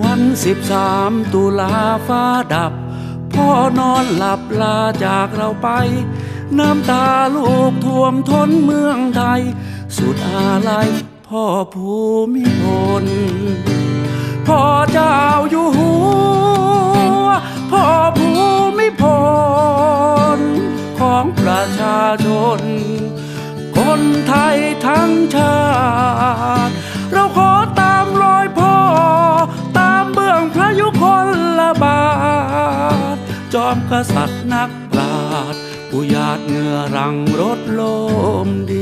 วันสิบสามตุลาฟ้าดับ พ่อนอนหลับลาจากเราไป น้ำตาลูกท่วมท้นเมืองไทย สุดอาลัยพ่อภูมิพลพ่อเจ้าอยู่หัว พ่อภูมิพลของประชาชน อมกษัตริย์นักปราชญ์ผู้หยาดเหงื่อรังรถโลมดี